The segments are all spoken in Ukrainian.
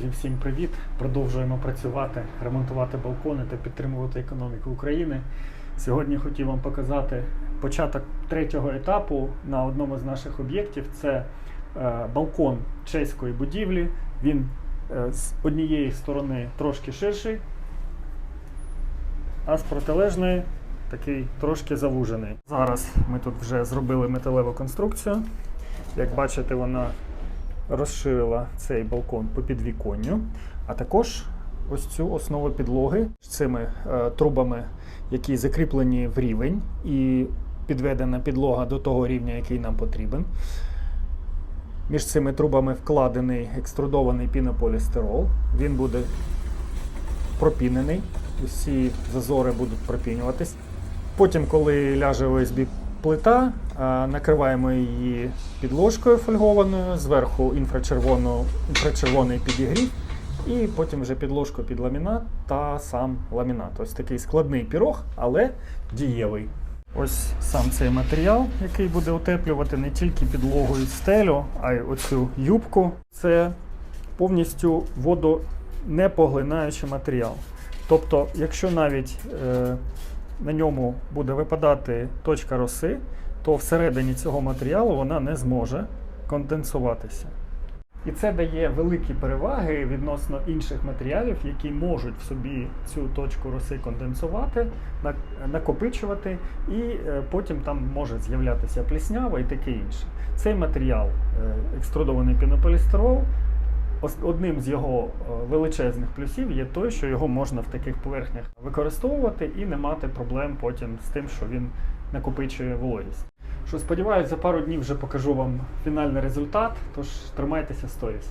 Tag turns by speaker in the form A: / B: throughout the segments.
A: Друзі, всім привіт! Продовжуємо працювати, ремонтувати балкони та підтримувати економіку України. Сьогодні хотів вам показати початок третього етапу на одному з наших об'єктів. Це е, балкон чеської будівлі. Він е, з однієї сторони трошки ширший, а з протилежної такий трошки завужений. Зараз ми тут вже зробили металеву конструкцію. Як бачите, вона розширила цей балкон по підвіконню, а також ось цю основу підлоги з цими е, трубами, які закріплені в рівень, і підведена підлога до того рівня, який нам потрібен. Між цими трубами вкладений екструдований пінополістирол. Він буде пропінений, усі зазори будуть пропінюватись. Потім, коли ляже ОСБ плита, накриваємо її підложкою фольгованою, зверху інфрачервоний підігрів, і потім вже підложку під ламінат та сам ламінат. Ось такий складний пірог, але дієвий. Ось сам цей матеріал, який буде утеплювати не тільки підлогу і стелю, а й оцю юбку. Це повністю водонепоглинаючий матеріал. Тобто, якщо навіть е, на ньому буде випадати точка роси, то всередині цього матеріалу вона не зможе конденсуватися. І це дає великі переваги відносно інших матеріалів, які можуть в собі цю точку роси конденсувати, накопичувати, і е, потім там може з'являтися пліснява і таке інше. Цей матеріал, е, екструдований пінополістирол, Одним з його е, величезних плюсів є той, що його можна в таких поверхнях використовувати і не мати проблем потім з тим, що він накопичує вологість. Що сподіваюся, за пару днів вже покажу вам фінальний результат, тож тримайтеся сторіс.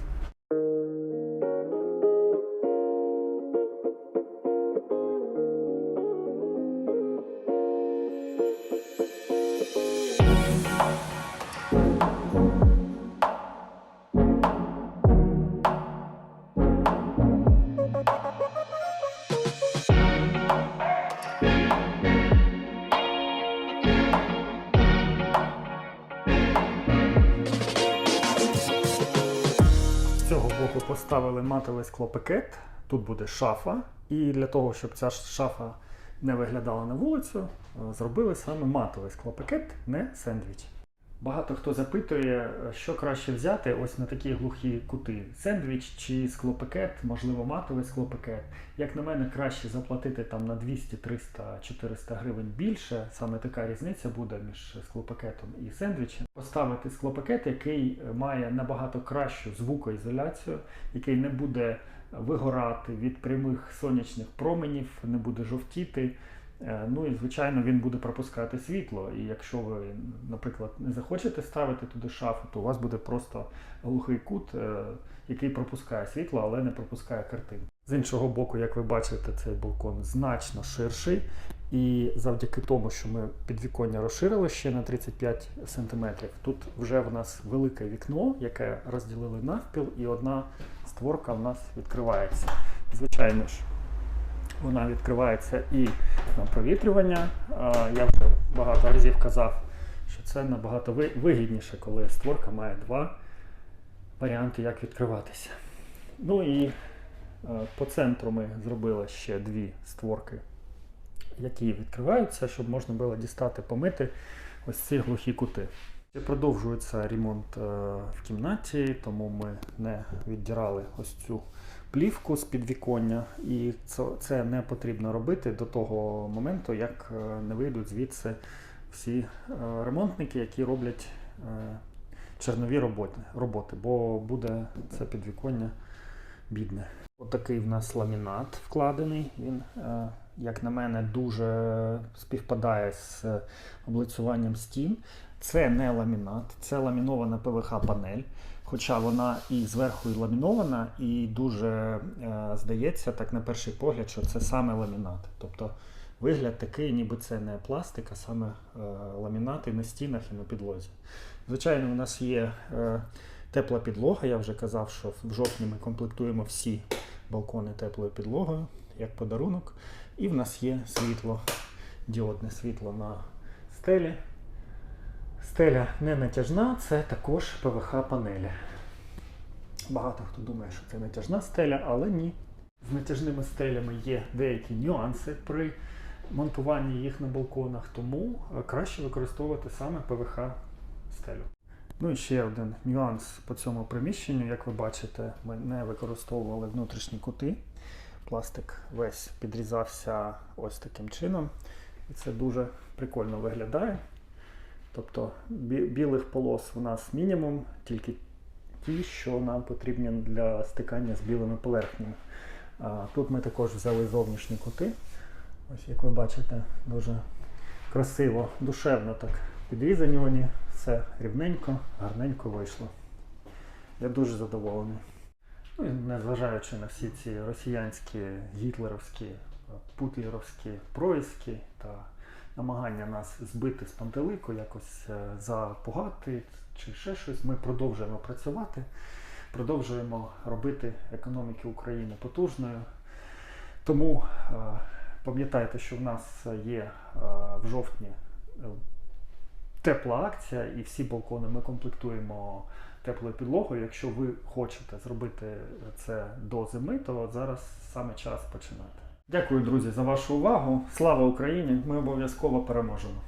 A: Боку поставили матовий склопакет. Тут буде шафа. І для того, щоб ця шафа не виглядала на вулицю, е, зробили саме матовий склопакет, не сендвіч. Багато хто запитує, що краще взяти ось на такі глухі кути: сендвіч чи склопакет, можливо, матовий склопакет. Як на мене, краще заплатити там на 200, 300, 400 гривень більше. Саме така різниця буде між склопакетом і сендвічем. Поставити склопакет, який має набагато кращу звукоізоляцію, який не буде вигорати від прямих сонячних променів, не буде жовтіти. Е, Ну і звичайно він буде пропускати світло. І якщо ви, наприклад, не захочете ставити туди шафу, то у вас буде просто глухий кут, е, який пропускає світло, але не пропускає картину. З іншого боку, як ви бачите, цей балкон значно ширший. І завдяки тому, що ми підвіконня розширили ще на 35 см, тут вже в нас велике вікно, яке розділили навпіл, і одна створка в нас відкривається. Звичайно ж, вона відкривається і на провітрювання. Я вже багато разів казав, що це набагато вигідніше, коли створка має два варіанти, як відкриватися. Ну і е, по центру ми зробили ще дві створки, які відкриваються, щоб можна було дістати, помити ось ці глухі кути. Продовжується ремонт е, в кімнаті, тому ми не віддирали ось цю плівку з підвіконня, і це, не потрібно робити до того моменту, як е, не вийдуть звідси всі е, ремонтники, які роблять чернові роботи, роботи, бо буде це підвіконня бідне. Отакий в нас ламінат вкладений. Він, е, як на мене, дуже співпадає з е, облицюванням стін. Це не ламінат, це ламінована ПВХ-панель. Хоча вона і зверху і ламінована, і дуже е, здається, так на перший погляд, що це саме ламінат. Тобто вигляд такий, ніби це не пластик, а саме ламінат і на стінах, і на підлозі. Звичайно, у нас є тепла підлога. Я вже казав, що в жовтні ми комплектуємо всі балкони теплою підлогою, як подарунок. І в нас є світло, діодне світло на стелі. Стеля не натяжна, це також ПВХ панелі. Багато хто думає, що це натяжна стеля, але ні. З натяжними стелями є деякі нюанси при монтуванні їх на балконах, тому е, краще використовувати саме ПВХ стелю. Ну і ще один нюанс по цьому приміщенню. Як ви бачите, ми не використовували внутрішні кути. Пластик весь підрізався ось таким чином. І це дуже прикольно виглядає. Тобто бі- білих полос у нас мінімум, тільки ті, що нам потрібні для стикання з білими поверхнями. А, тут ми також взяли зовнішні кути. Ось як ви бачите, дуже красиво, душевно так підрізані вони. Все рівненько, гарненько вийшло. Я дуже задоволений. Ну незважаючи на всі ці росіянські, гітлерівські, путлерівські происки та намагання нас збити з пантелику, якось е, запугати чи ще щось, ми продовжуємо працювати, продовжуємо робити економіки України потужною. Тому е, пам'ятайте, що в нас є е, в жовтні тепла акція, і всі балкони ми комплектуємо теплою підлогою. Якщо ви хочете зробити це до зими, то зараз саме час починати. Дякую, друзі, за вашу увагу. Слава Україні! Ми обов'язково переможемо.